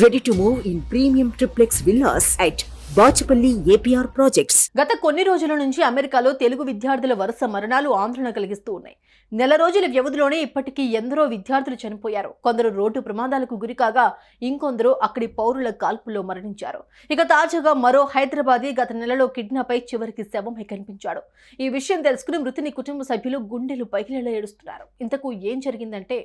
Ready to move in premium triplex villas at Bachupally APR projects గత కొన్ని రోజుల నుంచి అమెరికాలో తెలుగు విద్యార్థుల వరుస మరణాలు ఆందోళన కలిగిస్తూ ఉన్నాయి. నెల రోజుల వ్యవధిలోనే ఇప్పటికీ ఎందరో విద్యార్థులు చనిపోయారు. కొందరు రోడ్డు ప్రమాదాలకు గురికాగా ఇంకొందరు అక్కడి పౌరుల కాల్పుల్లో మరణించారు. ఇక తాజాగా మరో హైదరాబాదీ గత నెలలో కిడ్నాపై చివరికి శవమై కనిపించాడు. ఈ విషయం తెలుసుకుని మృతుని కుటుంబ సభ్యులు గుండెలు పగిలేలా ఏడుస్తున్నారు. ఇంతకు ఏం జరిగిందంటే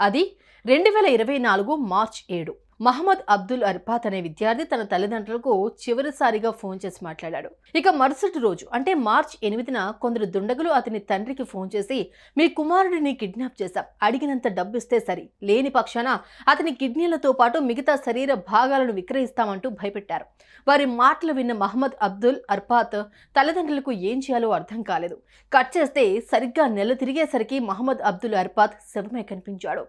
అది రెండు వేల ఇరవై నాలుగు మార్చ్ ఏడు. మహమ్మద్ అబ్దుల్ అర్ఫాత్ అనే విద్యార్థి తన తల్లిదండ్రులకు చివరిసారిగా ఫోన్ చేసి మాట్లాడాడు. ఇక మరుసటి రోజు అంటే మార్చ్ ఎనిమిదిన కొందరు దుండగులు అతని తండ్రికి ఫోన్ చేసి మీ కుమారుడిని కిడ్నాప్ చేశాం. అడిగినంత డబ్బు ఇస్తే సరి. లేని పక్షాన అతని కిడ్నీలతో పాటు మిగతా శరీర భాగాలను విక్రయిస్తామంటూ భయపెట్టారు. వారి మాటలు విన్న మహమ్మద్ అబ్దుల్ అర్ఫాత్ తల్లిదండ్రులకు ఏం చేయాలో అర్థం కాలేదు. కట్ చేస్తే సరిగ్గా నెల తిరిగేసరికి మహమ్మద్ అబ్దుల్ అర్ఫాత్ శవమే కనిపించాడు.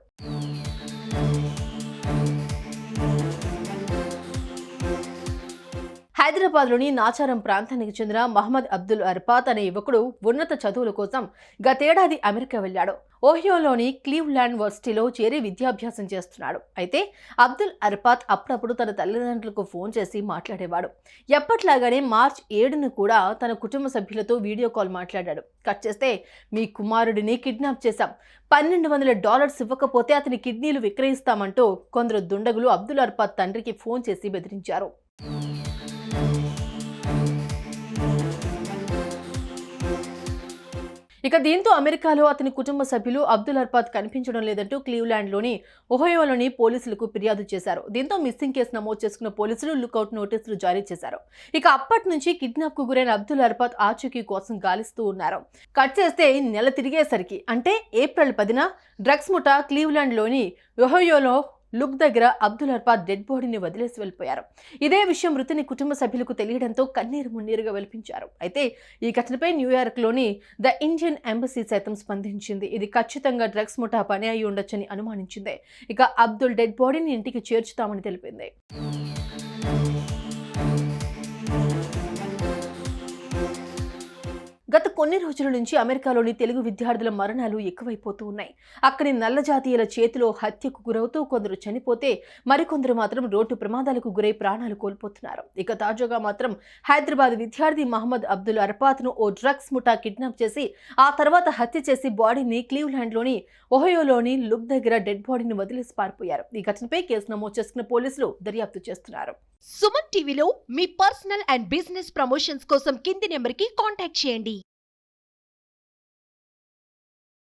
హైదరాబాద్లోని నాచారం ప్రాంతానికి చెందిన మహమ్మద్ అబ్దుల్ అర్పాత్ అనే యువకుడు ఉన్నత చదువుల కోసం గతేడాది అమెరికా వెళ్ళాడు. ఓహియోలోని క్లీవ్లాండ్ వర్సిటీలో చేరి విద్యాభ్యాసం చేస్తున్నాడు. అయితే అబ్దుల్ అర్పాత్ అప్పుడప్పుడు తన తల్లిదండ్రులకు ఫోన్ చేసి మాట్లాడేవాడు. ఎప్పట్లాగానే మార్చ్ ఏడును కూడా తన కుటుంబ సభ్యులతో వీడియో కాల్ మాట్లాడాడు. కట్ చేస్తే మీ కుమారుడిని కిడ్నాప్ చేశాం. పన్నెండు వందల డాలర్స్ ఇవ్వకపోతే అతని కిడ్నీలు విక్రయిస్తామంటూ కొందరు దుండగులు అబ్దుల్ అర్పాత్ తండ్రికి ఫోన్ చేసి బెదిరించారు. ఇక దీంతో అమెరికాలో అతని కుటుంబ సభ్యులు అబ్దుల్ అర్పాత్ కనిపించడం లేదంటూ క్లీవ్లాండ్లోని ఒహయోలోని పోలీసులకు ఫిర్యాదు చేశారు. దీంతో మిస్సింగ్ కేసు నమోదు చేసుకున్న పోలీసులు లుకౌట్ నోటీసులు జారీ చేశారు. ఇక అప్పటి నుంచి కిడ్నాప్కు గురైన అబ్దుల్ అర్పాత్ ఆచూకీ కోసం గాలిస్తూ ఉన్నారు. కట్ చేస్తే నెల తిరిగేసరికి అంటే ఏప్రిల్ పదిన డ్రగ్స్ ముఠా క్లీవ్లాండ్లోని ఒహయోలో లుక్ దగ్గర అబ్దుల్ అర్పా డెడ్ బాడీని వదిలేసి వెళ్ళిపోయారు. ఇదే విషయం మృతుని కుటుంబ సభ్యులకు తెలియడంతో కన్నీరు మున్నీరుగా వెలిపించారు. అయితే ఈ ఘటనపై న్యూయార్క్లోని ద ఇండియన్ ఎంబసీ సైతం స్పందించింది. ఇది ఖచ్చితంగా డ్రగ్స్ ముఠా పని అయి ఉండొచ్చని అనుమానించింది. ఇక అబ్దుల్ డెడ్ బాడీని ఇంటికి చేర్చుతామని తెలిపింది. గత కొన్ని రోజుల నుంచి అమెరికాలోని తెలుగు విద్యార్థుల మరణాలు ఎక్కువైపోతూ ఉన్నాయి. అక్కడి నల్ల జాతీయుల చేతిలో హత్యకు గురవుతూ కొందరు చనిపోతే మరికొందరు మాత్రం రోడ్డు ప్రమాదాలకు గురై ప్రాణాలు కోల్పోతున్నారు. ఇక తాజాగా మాత్రం హైదరాబాద్ విద్యార్థి మహమ్మద్ అబ్దుల్ అర్పాత్ను ఓ డ్రగ్స్ ముఠా కిడ్నాప్ చేసి ఆ తర్వాత హత్య చేసి బాడీని క్లీవ్లాండ్లోని ఒహయోలోని లుక్ దగ్గర డెడ్ బాడీని వదిలేసి పారిపోయారు. ఈ ఘటనపై కేసు నమోదు చేసుకున్న పోలీసులు దర్యాప్తు చేస్తున్నారు. సుమన్ టీవీలో మీ పర్సనల్ అండ్ బిజినెస్ ప్రమోషన్స్ కోసం కింది నెంబర్కి కాంటాక్ట్ చేయండి.